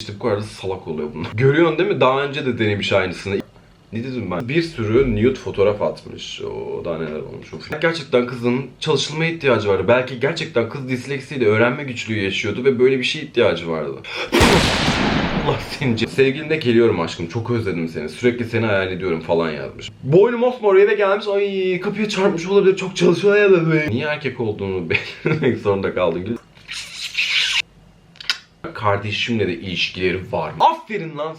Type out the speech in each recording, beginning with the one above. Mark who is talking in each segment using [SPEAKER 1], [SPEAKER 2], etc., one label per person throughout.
[SPEAKER 1] İşte bu kadar da salak oluyor bunlar. Görüyorsun değil mi? Daha önce de denemiş aynısını. Ne dedim ben? Bir sürü nude fotoğraf atmış. O da neler olmuş. Of. Gerçekten kızın çalışılmaya ihtiyacı vardı. Belki gerçekten kız disleksiyle öğrenme güçlüğü yaşıyordu ve böyle bir şeye ihtiyacı vardı. Allah seni Sevgiline geliyorum aşkım çok özledim seni sürekli seni hayal ediyorum falan yazmış. Boynu mosmor eve gelmiş ay kapıya çarpmış olabilir çok çalışıyor ya da. Niye erkek olduğunu belirlemek zorunda kaldın Gül? Kardeşimle de ilişkileri var. Aferin lan.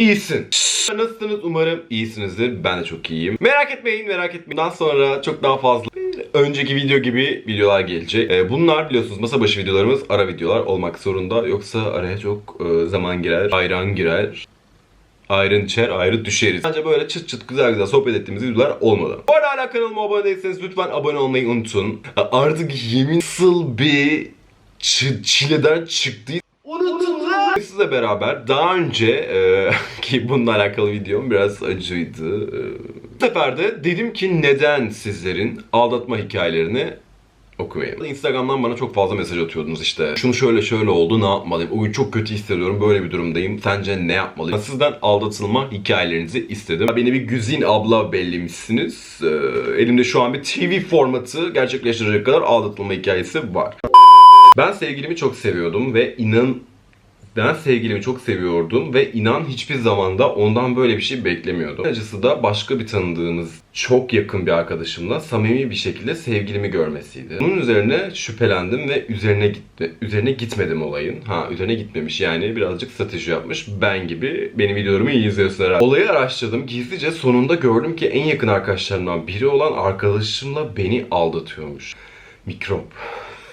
[SPEAKER 1] İyisin. Nasılsınız? Umarım iyisinizdir. Ben de çok iyiyim. Merak etmeyin, merak etmeyin. Bundan sonra çok daha fazla önceki video gibi videolar gelecek. Ee, Bunlar biliyorsunuz masa başı videolarımız ara videolar olmak zorunda. Yoksa araya çok e, zaman girer, ayran girer. Ayrın içer, ayrı düşeriz. Bence böyle çıt çıt güzel güzel sohbet ettiğimiz videolar olmalı. Bu arada hala kanalıma abone değilseniz lütfen abone olmayı unutun. Artık yemin nasıl bir çileden çıktı Sizle beraber daha önce e, ki bununla alakalı videom biraz acıydı. E, bu sefer de dedim ki neden sizlerin aldatma hikayelerini okumayayım. Instagram'dan bana çok fazla mesaj atıyordunuz işte. Şunu şöyle şöyle oldu ne yapmalıyım? O gün çok kötü hissediyorum böyle bir durumdayım. Sence ne yapmalıyım? Sizden aldatılma hikayelerinizi istedim. Beni bir güzin abla bellemişsiniz. E, elimde şu an bir TV formatı gerçekleştirecek kadar aldatılma hikayesi var. Ben sevgilimi çok seviyordum ve inan ben sevgilimi çok seviyordum ve inan hiçbir zamanda ondan böyle bir şey beklemiyordum. Acısı da başka bir tanıdığımız çok yakın bir arkadaşımla samimi bir şekilde sevgilimi görmesiydi. Bunun üzerine şüphelendim ve üzerine gitti. Üzerine gitmedim olayın. Ha üzerine gitmemiş yani birazcık strateji yapmış. Ben gibi benim videolarımı iyi izliyorsun herhalde. Olayı araştırdım gizlice sonunda gördüm ki en yakın arkadaşlarımdan biri olan arkadaşımla beni aldatıyormuş. Mikrop.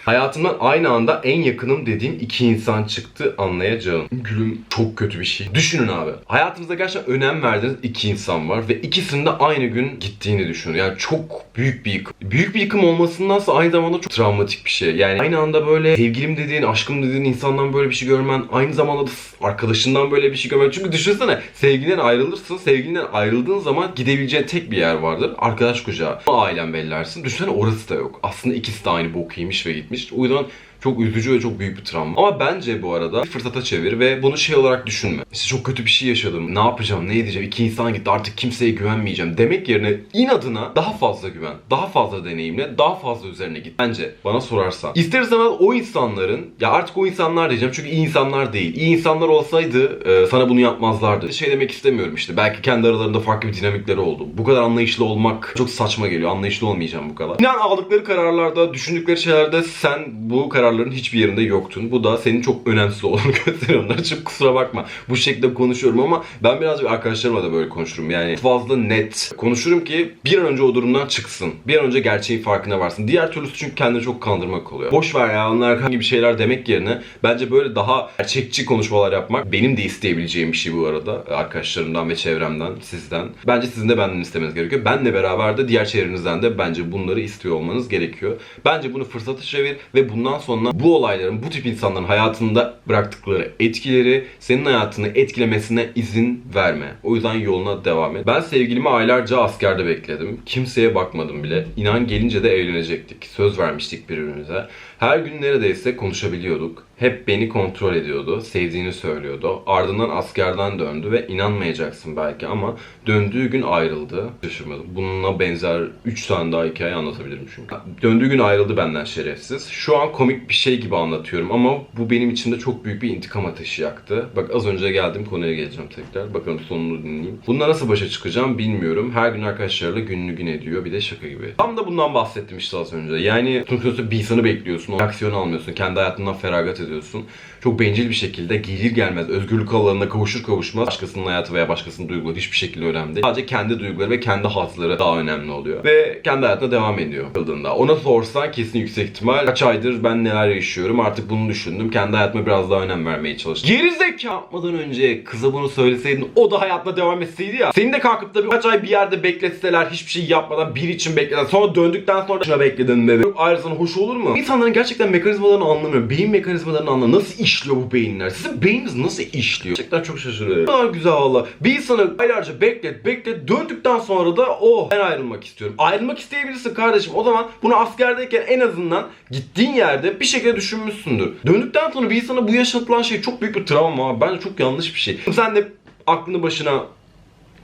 [SPEAKER 1] Hayatımdan aynı anda en yakınım dediğim iki insan çıktı anlayacağım. Gülüm çok kötü bir şey. Düşünün abi. Hayatınızda gerçekten önem verdiğiniz iki insan var ve ikisinin de aynı gün gittiğini düşünün. Yani çok büyük bir yıkım. Büyük bir yıkım olmasındansa aynı zamanda çok travmatik bir şey. Yani aynı anda böyle sevgilim dediğin, aşkım dediğin insandan böyle bir şey görmen, aynı zamanda da arkadaşından böyle bir şey görmen. Çünkü düşünsene sevgilinden ayrılırsın. Sevgilinden ayrıldığın zaman gidebileceğin tek bir yer vardır. Arkadaş kucağı. Ailen bellersin. Düşünsene orası da yok. Aslında ikisi de aynı bok yemiş ve gitmiş. O yüzden çok üzücü ve çok büyük bir travma. Ama bence bu arada bir fırsata çevir ve bunu şey olarak düşünme. İşte çok kötü bir şey yaşadım. Ne yapacağım, ne edeceğim? İki insan gitti artık kimseye güvenmeyeceğim demek yerine inadına daha fazla güven, daha fazla deneyimle, daha fazla üzerine git. Bence bana sorarsan. İster istemez o insanların, ya artık o insanlar diyeceğim çünkü iyi insanlar değil. İyi insanlar olsaydı e, sana bunu yapmazlardı. Şey demek istemiyorum işte. Belki kendi aralarında farklı bir dinamikleri oldu. Bu kadar anlayışlı olmak çok saçma geliyor. Anlayışlı olmayacağım bu kadar. İnan aldıkları kararlarda, düşündükleri şeylerde sen bu kararların hiçbir yerinde yoktun. Bu da senin çok önemsiz olduğunu gösteriyor. Onlar için kusura bakma. Bu şekilde konuşuyorum ama ben birazcık arkadaşlarımla da böyle konuşurum. Yani fazla net konuşurum ki bir an önce o durumdan çıksın. Bir an önce gerçeğin farkına varsın. Diğer türlüsü çünkü kendini çok kandırmak oluyor. Boş ver ya onlar hangi bir şeyler demek yerine bence böyle daha gerçekçi konuşmalar yapmak benim de isteyebileceğim bir şey bu arada. Arkadaşlarımdan ve çevremden, sizden. Bence sizin de benden istemeniz gerekiyor. Benle beraber de diğer çevrenizden de bence bunları istiyor olmanız gerekiyor. Bence bunu fırsata çevir ve bundan sonra bu olayların, bu tip insanların hayatında bıraktıkları etkileri senin hayatını etkilemesine izin verme. O yüzden yoluna devam et. Ben sevgilimi aylarca askerde bekledim. Kimseye bakmadım bile. İnan gelince de evlenecektik. Söz vermiştik birbirimize. Her gün neredeyse konuşabiliyorduk. Hep beni kontrol ediyordu, sevdiğini söylüyordu. Ardından askerden döndü ve inanmayacaksın belki ama döndüğü gün ayrıldı. Şaşırmadım. Bununla benzer 3 tane daha hikaye anlatabilirim çünkü. Döndüğü gün ayrıldı benden şerefsiz. Şu an komik bir şey gibi anlatıyorum ama bu benim içimde çok büyük bir intikam ateşi yaktı. Bak az önce geldim konuya geleceğim tekrar. Bakalım sonunu dinleyeyim. Bununla nasıl başa çıkacağım bilmiyorum. Her gün arkadaşlarla gününü gün ediyor. Bir de şaka gibi. Tam da bundan bahsettim işte az önce. Yani sonuçta bir insanı bekliyorsun almıyorsun, o aksiyonu almıyorsun, kendi hayatından feragat ediyorsun. Çok bencil bir şekilde gelir gelmez özgürlük alanına kavuşur kavuşmaz başkasının hayatı veya başkasının duyguları hiçbir şekilde önemli değil. Sadece kendi duyguları ve kendi hazları daha önemli oluyor. Ve kendi hayatına devam ediyor yıldığında. Ona sorsan kesin yüksek ihtimal kaç aydır ben neler yaşıyorum artık bunu düşündüm. Kendi hayatıma biraz daha önem vermeye çalıştım. Gerizekalı yapmadan önce kıza bunu söyleseydin o da hayatına devam etseydi ya. Seni de kalkıp da birkaç ay bir yerde bekletseler hiçbir şey yapmadan bir için bekleden sonra döndükten sonra şuna bekledin bebe. Ayrılsan hoş olur mu? İnsanların gerçekten mekanizmalarını anlamıyorum. Beyin mekanizmalarını anlamıyorum. Nasıl işliyor bu beyinler? Sizin beyniniz nasıl işliyor? Gerçekten çok şaşırıyorum. Kadar güzel valla. Bir insanı aylarca beklet beklet döndükten sonra da oh ben ayrılmak istiyorum. Ayrılmak isteyebilirsin kardeşim. O zaman bunu askerdeyken en azından gittiğin yerde bir şekilde düşünmüşsündür. Döndükten sonra bir insana bu yaşatılan şey çok büyük bir travma. Bence çok yanlış bir şey. Sen de aklını başına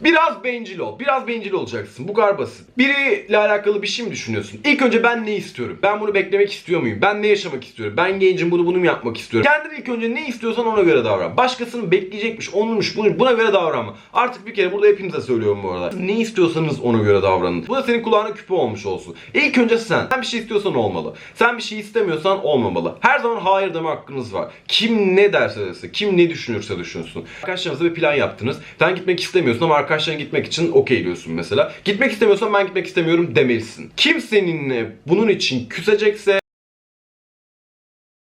[SPEAKER 1] Biraz bencil ol. Biraz bencil olacaksın. Bu kadar basit. Biriyle alakalı bir şey mi düşünüyorsun? İlk önce ben ne istiyorum? Ben bunu beklemek istiyor muyum? Ben ne yaşamak istiyorum? Ben gencim bunu bunu yapmak istiyorum? Kendin ilk önce ne istiyorsan ona göre davran. Başkasının bekleyecekmiş, onunmuş, bunu, buna göre davranma. Artık bir kere burada hepinize söylüyorum bu arada. Ne istiyorsanız ona göre davranın. Bu da senin kulağına küpe olmuş olsun. İlk önce sen. Sen bir şey istiyorsan olmalı. Sen bir şey istemiyorsan olmamalı. Her zaman hayır deme hakkınız var. Kim ne derse desin, kim ne düşünürse düşünsün. Arkadaşlarınızla bir plan yaptınız. Sen gitmek istemiyorsun ama arkadaşların gitmek için okeyliyorsun mesela. Gitmek istemiyorsan ben gitmek istemiyorum demelisin. Kim seninle bunun için küsecekse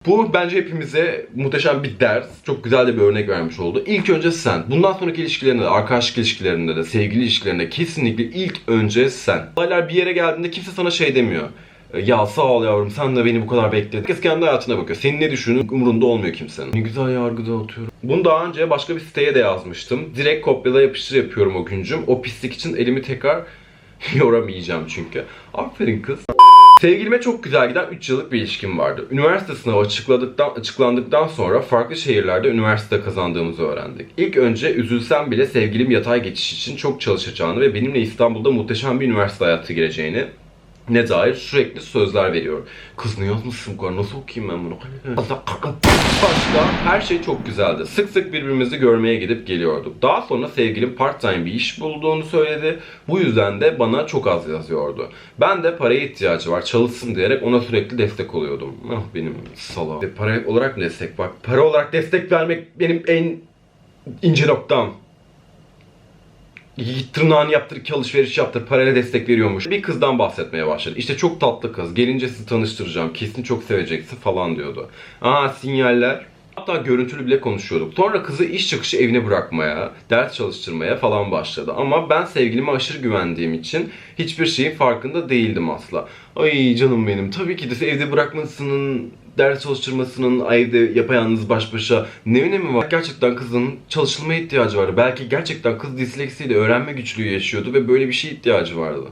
[SPEAKER 1] bu bence hepimize muhteşem bir ders. Çok güzel de bir örnek vermiş oldu. İlk önce sen. Bundan sonraki ilişkilerinde de, arkadaşlık ilişkilerinde de, sevgili ilişkilerinde kesinlikle ilk önce sen. Olaylar bir yere geldiğinde kimse sana şey demiyor. Ya sağ ol yavrum sen de beni bu kadar bekledin. Herkes kendi hayatına bakıyor. Senin ne düşündüğün umurunda olmuyor kimsenin. Ne güzel yargıda atıyorum. Bunu daha önce başka bir siteye de yazmıştım. Direkt kopyala yapıştır yapıyorum o güncüm. O pislik için elimi tekrar yoramayacağım çünkü. Aferin kız. Sevgilime çok güzel giden 3 yıllık bir ilişkim vardı. Üniversite sınavı açıkladıktan, açıklandıktan sonra farklı şehirlerde üniversite kazandığımızı öğrendik. İlk önce üzülsem bile sevgilim yatay geçiş için çok çalışacağını ve benimle İstanbul'da muhteşem bir üniversite hayatı gireceğini ne dair sürekli sözler veriyor. Kız ne yazmışsın bu kadar nasıl okuyayım ben bunu? Başta her şey çok güzeldi. Sık sık birbirimizi görmeye gidip geliyorduk. Daha sonra sevgilim part time bir iş bulduğunu söyledi. Bu yüzden de bana çok az yazıyordu. Ben de paraya ihtiyacı var çalışsın diyerek ona sürekli destek oluyordum. Ah benim salak. Para olarak mı destek bak. Para olarak destek vermek benim en ince noktam. Git tırnağını yaptır, ki alışveriş yaptır, parayla destek veriyormuş. Bir kızdan bahsetmeye başladı. İşte çok tatlı kız, gelince sizi tanıştıracağım, kesin çok seveceksin falan diyordu. Aa sinyaller. Hatta görüntülü bile konuşuyorduk. Sonra kızı iş çıkışı evine bırakmaya, ders çalıştırmaya falan başladı. Ama ben sevgilime aşırı güvendiğim için hiçbir şeyin farkında değildim asla. Ay canım benim, tabii ki de evde bırakmasının ders çalıştırmasının evde yapayalnız baş başa ne önemi var? Gerçekten kızın çalışılmaya ihtiyacı vardı. Belki gerçekten kız disleksiyle öğrenme güçlüğü yaşıyordu ve böyle bir şeye ihtiyacı vardı.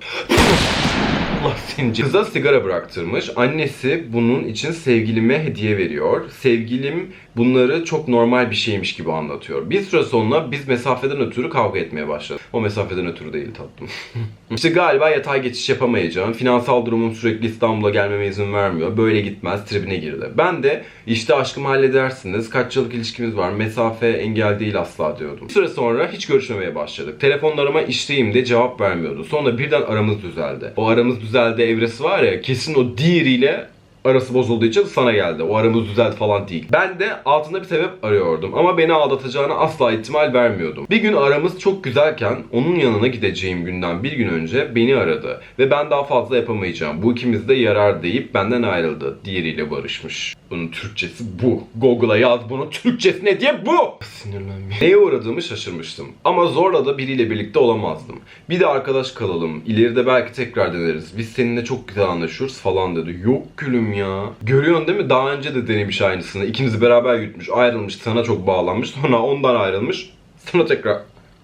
[SPEAKER 1] Allah seni Kıza sigara bıraktırmış. Annesi bunun için sevgilime hediye veriyor. Sevgilim bunları çok normal bir şeymiş gibi anlatıyor. Bir süre sonra biz mesafeden ötürü kavga etmeye başladık. O mesafeden ötürü değil tatlım. işte galiba yatay geçiş yapamayacağım. Finansal durumum sürekli İstanbul'a gelmeme izin vermiyor. Böyle gitmez tribine girdi. Ben de işte aşkımı halledersiniz. Kaç yıllık ilişkimiz var. Mesafe engel değil asla diyordum. Bir süre sonra hiç görüşmemeye başladık. Telefonlarıma işteyim de cevap vermiyordu. Sonra birden aramız düzeldi. O aramız düzeldi evresi var ya kesin o diğeriyle arası bozulduğu için sana geldi. O aramız düzeldi falan değil. Ben de altında bir sebep arıyordum ama beni aldatacağına asla ihtimal vermiyordum. Bir gün aramız çok güzelken onun yanına gideceğim günden bir gün önce beni aradı ve ben daha fazla yapamayacağım. Bu ikimiz de yarar deyip benden ayrıldı. Diğeriyle barışmış. Bunun Türkçesi bu. Google'a yaz bunun Türkçesi ne diye bu. Sinirlenme. Neye uğradığımı şaşırmıştım. Ama zorla da biriyle birlikte olamazdım. Bir de arkadaş kalalım. İleride belki tekrar deneriz. Biz seninle çok güzel anlaşıyoruz falan dedi. Yok gülüm ya. Görüyorsun değil mi? Daha önce de denemiş aynısını. İkinizi beraber yutmuş, ayrılmış, sana çok bağlanmış. Sonra ondan ayrılmış. Sonra tekrar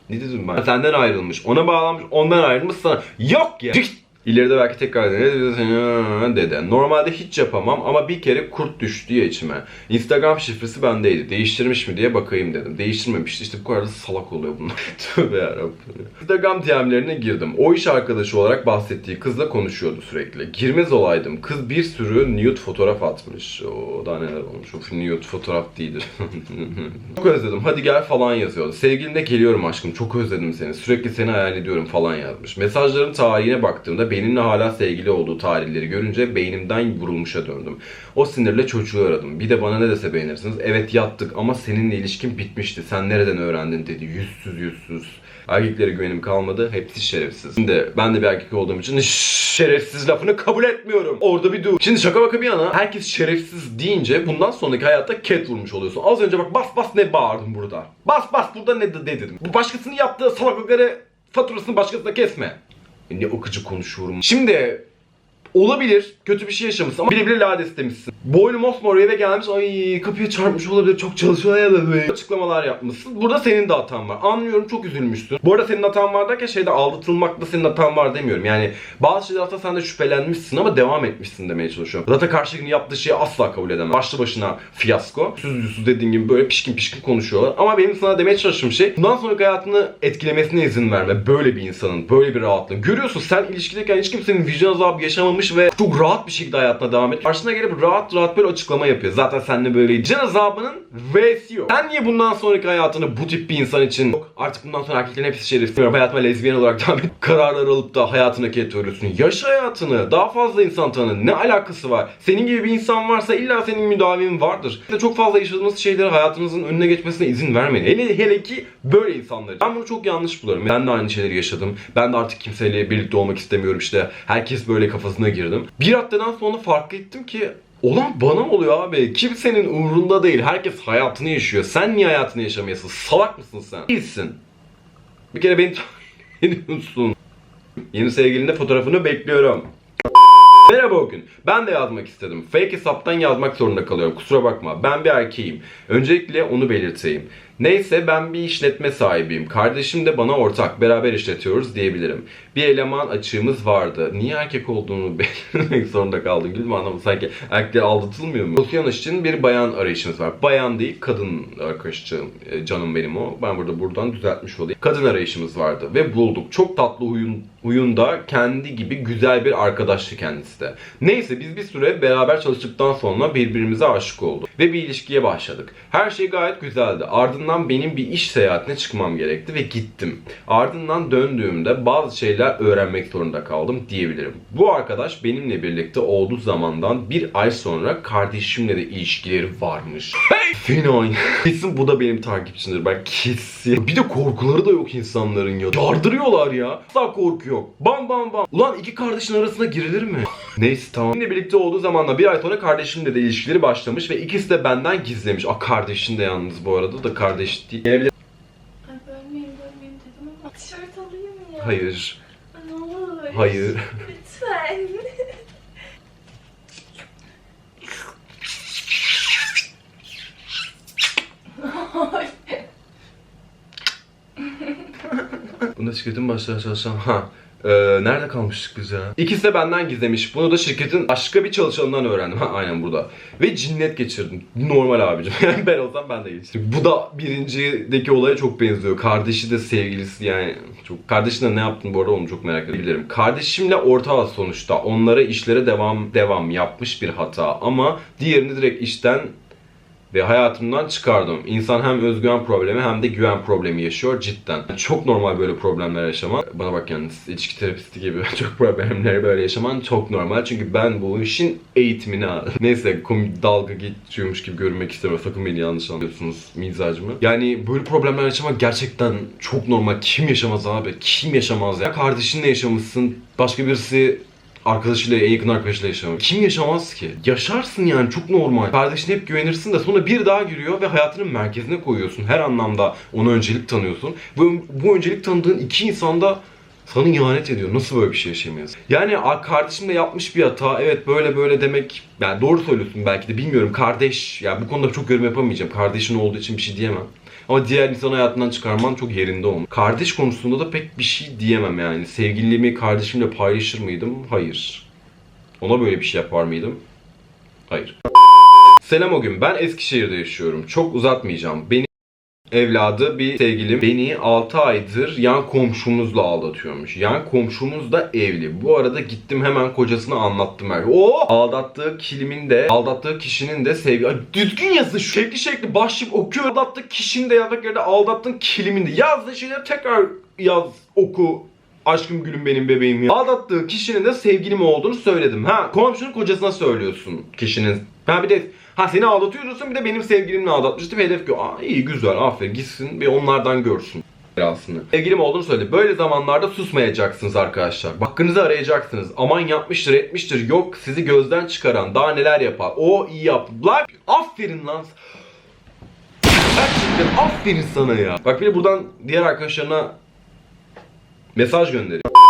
[SPEAKER 1] ne dedim ben? Senden ayrılmış, ona bağlanmış, ondan ayrılmış sana. Yok ya. Çık! İleride belki tekrar deneriz dedi. Normalde hiç yapamam ama bir kere kurt düştü ya içime. Instagram şifresi bendeydi. Değiştirmiş mi diye bakayım dedim. Değiştirmemişti. İşte bu kadar da salak oluyor bunlar. Tövbe yarabbim. Instagram DM'lerine girdim. O iş arkadaşı olarak bahsettiği kızla konuşuyordu sürekli. Girmez olaydım. Kız bir sürü nude fotoğraf atmış. O da neler olmuş. Of nude fotoğraf değildir. çok özledim. Hadi gel falan yazıyordu. Sevgilimle geliyorum aşkım. Çok özledim seni. Sürekli seni hayal ediyorum falan yazmış. Mesajların tarihine baktığımda da benimle hala sevgili olduğu tarihleri görünce beynimden vurulmuşa döndüm. O sinirle çocuğu aradım. Bir de bana ne dese beğenirsiniz. Evet yattık ama seninle ilişkin bitmişti. Sen nereden öğrendin dedi. Yüzsüz yüzsüz. Erkeklere güvenim kalmadı. Hepsi şerefsiz. Şimdi ben de bir erkek olduğum için şerefsiz lafını kabul etmiyorum. Orada bir dur. Şimdi şaka baka bir yana herkes şerefsiz deyince bundan sonraki hayatta ket vurmuş oluyorsun. Az önce bak bas bas ne bağırdım burada. Bas bas burada ne de dedim. Bu başkasının yaptığı salaklıkları faturasını başkasına kesme. Ne akıcı konuşuyorum. Şimdi Olabilir. Kötü bir şey yaşamışsın ama bile lades demişsin. Boynu mosmor eve gelmiş. Ay kapıya çarpmış olabilir. Çok çalışıyor ya da. Açıklamalar yapmışsın. Burada senin de hatan var. Anlıyorum çok üzülmüşsün. Bu arada senin hatan var derken şeyde aldatılmakta senin hatan var demiyorum. Yani bazı şeyler hatta sen de şüphelenmişsin ama devam etmişsin demeye çalışıyorum. Zaten karşıdakinin yaptığı şeyi asla kabul edemem. Başlı başına fiyasko. Süzlüsü dediğin gibi böyle pişkin pişkin konuşuyorlar. Ama benim sana demeye çalıştığım şey bundan sonraki hayatını etkilemesine izin verme. Böyle bir insanın, böyle bir rahatlığın. Görüyorsun sen ilişkideyken hiç kimsenin vicdan azabı yaşamamış ve çok rahat bir şekilde hayatına devam ediyor. Karşına gelip rahat rahat böyle açıklama yapıyor. Zaten seninle böyle vicdan azabının V'si yok. Sen niye bundan sonraki hayatını bu tip bir insan için yok artık bundan sonra erkeklerin hepsi şerif. Hayatıma lezbiyen olarak devam et. Kararlar alıp da hayatına ket veriyorsun. Yaşa hayatını. Daha fazla insan tanı. Ne alakası var? Senin gibi bir insan varsa illa senin müdavim vardır. İşte çok fazla yaşadığınız şeyleri hayatınızın önüne geçmesine izin vermeyin. Hele, hele ki böyle insanlar. Ben bunu çok yanlış buluyorum. Ben de aynı şeyleri yaşadım. Ben de artık kimseyle birlikte olmak istemiyorum işte. Herkes böyle kafasına girdim. Bir hattadan sonra fark ettim ki Olan bana oluyor abi. Kimsenin umrunda değil. Herkes hayatını yaşıyor. Sen niye hayatını yaşamıyorsun? Salak mısın sen? Değilsin. Bir kere beni ediyorsun. Yeni sevgilinin fotoğrafını bekliyorum. Merhaba o gün. Ben de yazmak istedim. Fake hesaptan yazmak zorunda kalıyorum. Kusura bakma. Ben bir erkeğim. Öncelikle onu belirteyim. Neyse ben bir işletme sahibiyim. Kardeşim de bana ortak. Beraber işletiyoruz diyebilirim. Bir eleman açığımız vardı. Niye erkek olduğunu belirtmek zorunda kaldın Gülüm anlamadım. Sanki erkekler aldatılmıyor mu? Sosyal için bir bayan arayışımız var. Bayan değil kadın arkadaşım. E, Canım benim o. Ben burada buradan düzeltmiş olayım. Kadın arayışımız vardı ve bulduk. Çok tatlı huyun, huyunda kendi gibi güzel bir arkadaştı kendisi de. Neyse biz bir süre beraber çalıştıktan sonra birbirimize aşık olduk. Ve bir ilişkiye başladık. Her şey gayet güzeldi. Ardından benim bir iş seyahatine çıkmam gerekti ve gittim. Ardından döndüğümde bazı şeyler öğrenmek zorunda kaldım diyebilirim. Bu arkadaş benimle birlikte olduğu zamandan bir ay sonra kardeşimle de ilişkileri varmış. Hey! Fena. Kesin bu da benim takipçimdir. Ben kesin. Bir de korkuları da yok insanların ya. Yardırıyorlar ya. Asla korku yok. Bam bam bam. Ulan iki kardeşin arasına girilir mi? Neyse tamam. Benimle birlikte olduğu zamanla bir ay sonra kardeşimle de ilişkileri başlamış ve ikisi de benden gizlemiş. Aa kardeşin de yalnız bu arada da kardeş değil. Gelebilir.
[SPEAKER 2] Ay bölmeyeyim bölmeyeyim dedim ama tişört alayım ya?
[SPEAKER 1] Hayır.
[SPEAKER 2] Ne olur.
[SPEAKER 1] Hayır.
[SPEAKER 2] Lütfen.
[SPEAKER 1] Bunda şirketin başına çalışan ha. Ee, nerede kalmıştık biz ya? İkisi de benden gizlemiş. Bunu da şirketin başka bir çalışanından öğrendim. Ha, aynen burada. Ve cinnet geçirdim. Normal abicim. Yani ben olsam ben de geçirdim. Bu da birincideki olaya çok benziyor. Kardeşi de sevgilisi yani. Çok Kardeşine ne yaptın bu arada onu çok merak edebilirim. Kardeşimle ortağız sonuçta. Onlara işlere devam devam yapmış bir hata. Ama diğerini direkt işten ve hayatımdan çıkardım. İnsan hem özgüven problemi hem de güven problemi yaşıyor cidden. Çok normal böyle problemler yaşamak. Bana bak yani ilişki terapisti gibi çok problemleri böyle yaşaman çok normal. Çünkü ben bu işin eğitimini aldım. Neyse komik dalga geçiyormuş gibi görünmek istemiyorum. Sakın beni yanlış anlıyorsunuz mizacımı. Yani böyle problemler yaşamak gerçekten çok normal. Kim yaşamaz abi? Kim yaşamaz ya? Kardeşinle yaşamışsın. Başka birisi arkadaşıyla, yakın arkadaşıyla yaşamak. Kim yaşamaz ki? Yaşarsın yani çok normal. Kardeşine hep güvenirsin de sonra bir daha giriyor ve hayatının merkezine koyuyorsun. Her anlamda ona öncelik tanıyorsun. Bu, bu öncelik tanıdığın iki insan da sana ihanet ediyor. Nasıl böyle bir şey yaşamayız? Yani kardeşim de yapmış bir hata. Evet böyle böyle demek. Yani doğru söylüyorsun belki de bilmiyorum. Kardeş. Yani bu konuda çok yorum yapamayacağım. Kardeşin olduğu için bir şey diyemem. Ama diğer insan hayatından çıkarman çok yerinde olmuş. Kardeş konusunda da pek bir şey diyemem yani. Sevgililiğimi kardeşimle paylaşır mıydım? Hayır. Ona böyle bir şey yapar mıydım? Hayır. Selam o gün. Ben Eskişehir'de yaşıyorum. Çok uzatmayacağım. Beni evladı bir sevgilim beni 6 aydır yan komşumuzla aldatıyormuş. Yan komşumuz da evli. Bu arada gittim hemen kocasına anlattım. Yani. O aldattığı kilimin de aldattığı kişinin de sevgi... Ay, düzgün yazın şekli şekli başlayıp okuyor. Aldattığı kişinin de yazmak yerine aldattığın kilimin de. Yazdığın şeyleri tekrar yaz, oku. aşkım gülüm benim bebeğim ya. Aldattığı kişinin de sevgilim olduğunu söyledim. Ha komşunun kocasına söylüyorsun kişinin. Ha bir de ha seni aldatıyorsun bir de benim sevgilimle aldatmıştı ve hedef ki aa iyi güzel aferin gitsin bir onlardan görsün aslında. Sevgilim olduğunu söyledi. Böyle zamanlarda susmayacaksınız arkadaşlar. Hakkınızı arayacaksınız. Aman yapmıştır etmiştir. Yok sizi gözden çıkaran daha neler yapar. O iyi yaptı. Lan aferin lan. Gerçekten aferin sana ya. Bak bir de buradan diğer arkadaşlarına mesaj gönderiyor.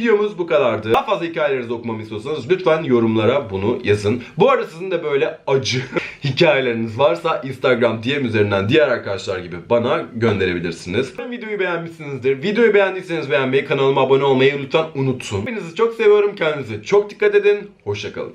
[SPEAKER 1] Videomuz bu kadardı. Daha fazla hikayelerinizi okumamı istiyorsanız lütfen yorumlara bunu yazın. Bu arada sizin de böyle acı hikayeleriniz varsa Instagram DM üzerinden diğer arkadaşlar gibi bana gönderebilirsiniz. Videoyu beğenmişsinizdir. Videoyu beğendiyseniz beğenmeyi, kanalıma abone olmayı lütfen unutun. Hepinizi çok seviyorum. Kendinize çok dikkat edin. Hoşçakalın.